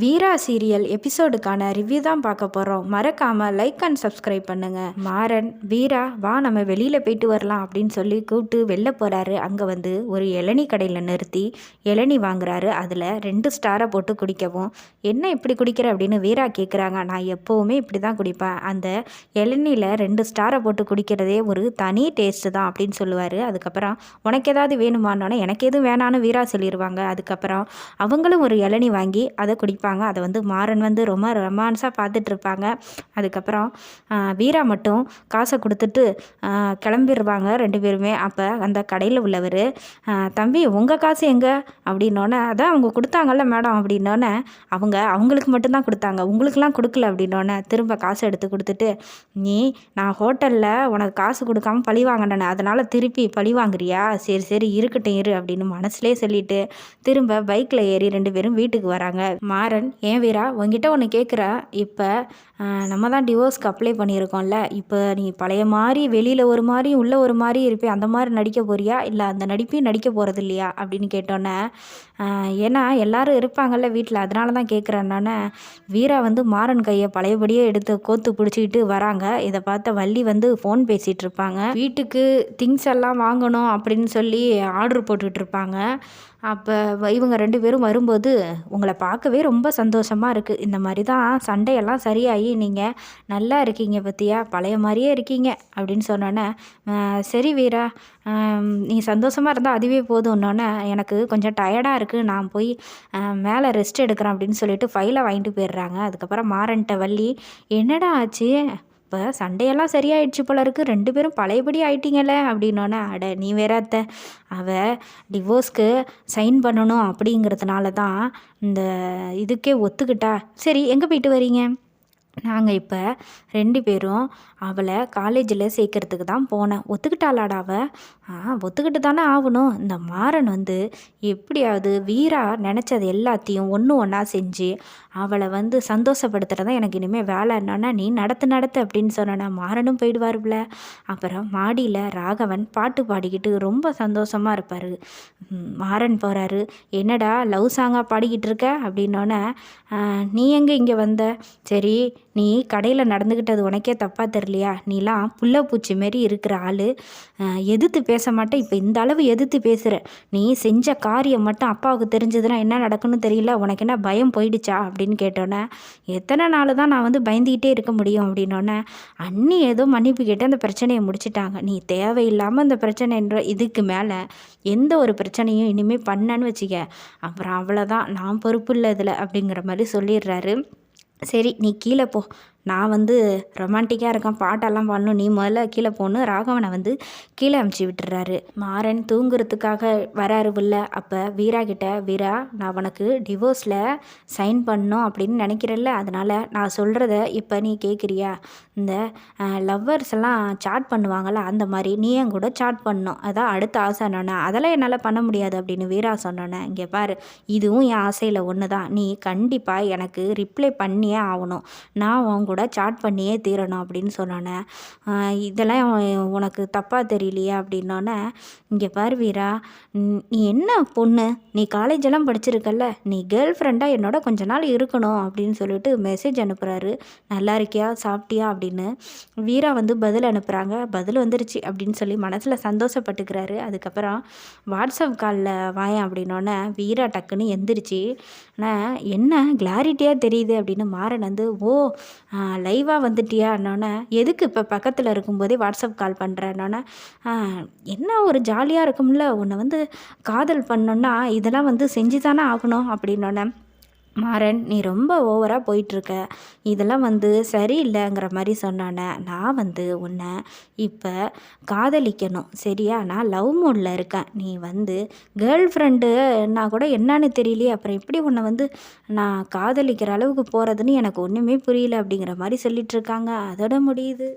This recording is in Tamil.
வீரா சீரியல் எபிசோடுக்கான ரிவ்யூ தான் பார்க்க போகிறோம் மறக்காமல் லைக் அண்ட் சப்ஸ்கிரைப் பண்ணுங்கள் மாறன் வீரா வா நம்ம வெளியில் போயிட்டு வரலாம் அப்படின்னு சொல்லி கூப்பிட்டு வெளில போகிறாரு அங்கே வந்து ஒரு இளநி கடையில் நிறுத்தி இளநி வாங்குறாரு. அதில் ரெண்டு ஸ்டாரை போட்டு குடிக்கவும். என்ன இப்படி குடிக்கிற? அப்படின்னு வீரா கேட்குறாங்க நான் எப்போவுமே இப்படி தான் குடிப்பேன். அந்த இளநியில் ரெண்டு ஸ்டாரை போட்டு குடிக்கிறதே ஒரு தனி டேஸ்ட்டு தான் அப்படின்னு சொல்லுவார். அதுக்கப்புறம் உனக்கு ஏதாவது வேணுமானோன்னே எனக்கு எதுவும் வேணான்னு வீரா சொல்லிடுவாங்க அதுக்கப்புறம் அவங்களும் ஒரு இளநி வாங்கி அதை குடிப்பாங்க. இருப்பாங்க அதை வந்து மாறன் வந்து ரொம்ப ரொமான்ஸாக பார்த்துட்ருப்பாங்க. அதுக்கப்புறம் வீரா மட்டும் காசை கொடுத்துட்டு கிளம்பிடுவாங்க ரெண்டு பேருமே. அப்போ அந்த கடையில் உள்ளவர் தம்பி உங்கள் காசு எங்கே? அப்படின்னோடனே அதான் அவங்க கொடுத்தாங்கல்ல மேடம். அப்படின்னோடனே அவங்க அவங்களுக்கு மட்டும்தான் கொடுத்தாங்க. உங்களுக்கெல்லாம் கொடுக்கல. அப்படின்னோடனே திரும்ப காசு எடுத்து கொடுத்துட்டு நீ நான் ஹோட்டலில் உனக்கு காசு கொடுக்காம பழி வாங்கினேன். அதனால் திருப்பி பழி வாங்குறியா? சரி சரி இருக்கட்டும் இரு. அப்படின்னு மனசுலேயே சொல்லிட்டு திரும்ப பைக்கில் ஏறி ரெண்டு பேரும் வீட்டுக்கு வராங்க. மாற மாறன் ஏன் வீரா உங்ககிட்ட ஒன்று கேட்குறேன் இப்போ நம்ம தான் டிவோர்ஸ்க்கு அப்ளை பண்ணியிருக்கோம்ல. இப்போ நீ பழைய மாதிரி வெளியில் ஒரு மாதிரி உள்ளே ஒரு மாதிரி இருப்பே. அந்த மாதிரி நடிக்க போறியா? இல்லை அந்த நடிப்பையும் நடிக்க போகிறது இல்லையா? அப்படின்னு கேட்டோன்னே ஏன்னா எல்லோரும் இருப்பாங்கல்ல வீட்டில் அதனால தான் கேட்குறேன் நான். வீரா வந்து மாறன் கையை பழையபடியே எடுத்து கோத்து பிடிச்சிக்கிட்டு வராங்க. இதை பார்த்த வள்ளி வந்து ஃபோன் பேசிகிட்டு இருப்பாங்க. வீட்டுக்கு திங்ஸ் எல்லாம் வாங்கணும் அப்படின்னு சொல்லி ஆர்டர் போட்டுக்கிட்டு இருப்பாங்க. அப்போ இவங்க ரெண்டு பேரும் வரும்போது உங்களை பார்க்கவே ரொம்ப ரொம்ப சந்தோஷமாக இருக்குது இந்த மாதிரி தான் சண்டையெல்லாம் சரியாகி நீங்கள் நல்லா இருக்கீங்க பற்றியா பழைய மாதிரியே இருக்கீங்க அப்படின்னு சொன்னோன்னே சரி வீரா. நீ சந்தோஷமாக இருந்தால் அதுவே போதும்னோடனே எனக்கு கொஞ்சம் டயர்டாக இருக்குது நான் போய் மேலே ரெஸ்ட் எடுக்கிறேன். அப்படின்னு சொல்லிட்டு ஃபைலை வாங்கிட்டு போயிடுறாங்க. அதுக்கப்புறம் மாறன்ட்ட வள்ளி என்னடா ஆச்சு? இப்போ சண்டையெல்லாம் சரியாயிடுச்சு போல இருக்குது ரெண்டு பேரும் பழையபடி ஆயிட்டீங்கல்ல அப்படின்னோன்னே அட நீ வேற அத்தை அவள் டிவோர்ஸ்க்கு சைன் பண்ணணும் அப்படிங்கிறதுனால தான் இந்த இதுக்கே ஒத்துக்கிட்டா? சரி எங்கே போயிட்டு வரீங்க? நாங்கள் இப்போ ரெண்டு பேரும் அவளை காலேஜில் சேர்க்கறதுக்கு தான் போனேன். ஒத்துக்கிட்டாளாடா அவள் ஆ ஒத்துக்கிட்டு தானே ஆகணும். இந்த மாறன் வந்து எப்படியாவது வீரா நினச்சது எல்லாத்தையும் ஒன்று ஒன்றா செஞ்சு அவளை வந்து சந்தோஷப்படுத்துகிறதா எனக்கு இனிமேல் வேலை. என்னன்னா நீ நடத்து நடத்து அப்படின்னு சொன்னா மாறனும் போயிடுவார்ல அப்புறம் மாடியில் ராகவன் பாட்டு பாடிக்கிட்டு ரொம்ப சந்தோஷமாக இருப்பார். மாறன் போகிறாரு என்னடா லவ் சாங்காக பாடிக்கிட்டு இருக்க? அப்படின்னோடனே நீ எங்கே இங்கே வந்த? சரி நீ கடையில் நடந்துக்கிட்டது உனக்கே தப்பாக தெரியலையா? நீலாம் புள்ள பூச்சி மாரி இருக்கிற ஆள். எதிர்த்து பேச மாட்டேன் இப்போ இந்த அளவு எதிர்த்து பேசுகிற நீ செஞ்ச காரியம் மட்டும் அப்பாவுக்கு தெரிஞ்சதுன்னா என்ன நடக்குன்னு தெரியல. உனக்கு என்ன பயம் போயிடுச்சா? அப்படின்னு கேட்டோன்னே. எத்தனை நாள் தான் நான் வந்து பயந்துக்கிட்டே இருக்க முடியும் அப்படின்னோடனே அண்ணி ஏதோ மன்னிப்பு கேட்டு அந்த பிரச்சனையை முடிச்சிட்டாங்க. நீ தேவையில்லாமல் அந்த பிரச்சனைன்ற இதுக்கு மேலே எந்த ஒரு பிரச்சனையும் இனிமேல் பண்ணன்னு வச்சுக்க. அப்புறம் அவ்வளோதான் நான் பொறுப்பு இல்லை இதில் அப்படிங்கிற மாதிரி சொல்லிடுறாரு. சரி நீ கீழே போ. நான் வந்து ரொமான்டிக்காக இருக்கேன். பாட்டெல்லாம் பண்ணணும் நீ முதல்ல கீழே போகணும் ராகவனை வந்து கீழே அமுச்சு விட்டுறாரு. மாறன் தூங்குறதுக்காக வராரு உள்ள. அப்போ வீரா கிட்ட வீரா நான் உனக்கு டிவோர்ஸில் சைன் பண்ணணும் அப்படின்னு நினைக்கிறல்ல அதனால் நான் சொல்கிறத இப்போ நீ கேட்குறியா இந்த லவ்வர்ஸ் எல்லாம் சாட் பண்ணுவாங்கள்ல அந்த மாதிரி நீ என் கூட சாட் பண்ணணும்? அதான் அடுத்த ஆசை என்னென்ன அதெல்லாம் என்னால் பண்ண முடியாது அப்படின்னு வீரா சொன்னோன்னே இங்கே பாரு இதுவும் என் ஆசையில் ஒன்று தான் நீ கண்டிப்பாக எனக்கு ரிப்ளை பண்ணியே ஆகணும். நான் உன் கூட சாட் பண்ணியே தீரணும் அப்படின்னு சொன்னோன்னே இதெல்லாம் உனக்கு தப்பாக தெரியலையா அப்படின்னோடனே இங்கே பார் வீரா நீ என்ன பொண்ணு? நீ காலேஜெல்லாம் படிச்சிருக்கல்ல நீ கேர்ள் ஃப்ரெண்டாக என்னோட கொஞ்ச நாள் இருக்கணும் அப்படின்னு சொல்லிட்டு மெசேஜ் அனுப்புகிறாரு நல்லா இருக்கியா? சாப்பிட்டியா? அப்படின்னு. வீரா வந்து பதில் அனுப்புகிறாங்க பதில் வந்துருச்சு அப்படின்னு சொல்லி மனசில் சந்தோஷப்பட்டுக்கிறாரு. அதுக்கப்புறம் வாட்ஸ்அப் காலில் வாயேன் அப்படின்னோடனே வீரா டக்குன்னு எந்திரிச்சு ஆனால் என்ன? கிளாரிட்டியாக தெரியுது அப்படின்னு மாறன் வந்து ஓ லைவாக வந்துட்டியான்னொன்னே எதுக்கு இப்போ பக்கத்தில் இருக்கும்போதே வாட்ஸ்அப் கால் பண்ணுறேன்னொன்னே என்ன ஒரு ஜாலியாக இருக்கும்ல? உன்னை வந்து காதல் பண்ணோன்னா இதெல்லாம் வந்து செஞ்சு தானே ஆகணும் அப்படின்னொன்னே மாறன் நீ ரொம்ப ஓவராக போயிட்டுருக்க. இதெல்லாம் வந்து சரியில்லைங்கிற மாதிரி சொன்னானே. நான் வந்து உன்னை இப்போ காதலிக்கணும். சரியா? நான் லவ் மூடில் இருக்கேன். நீ வந்து கேர்ள் ஃப்ரெண்டுன்னா கூட என்னன்னு தெரியலையே. அப்புறம் எப்படி உன்னை வந்து நான் காதலிக்கிற அளவுக்கு போகிறதுன்னு எனக்கு ஒன்றுமே புரியல அப்படிங்கிற மாதிரி சொல்லிகிட்ருக்காங்க அதோட முடியுது.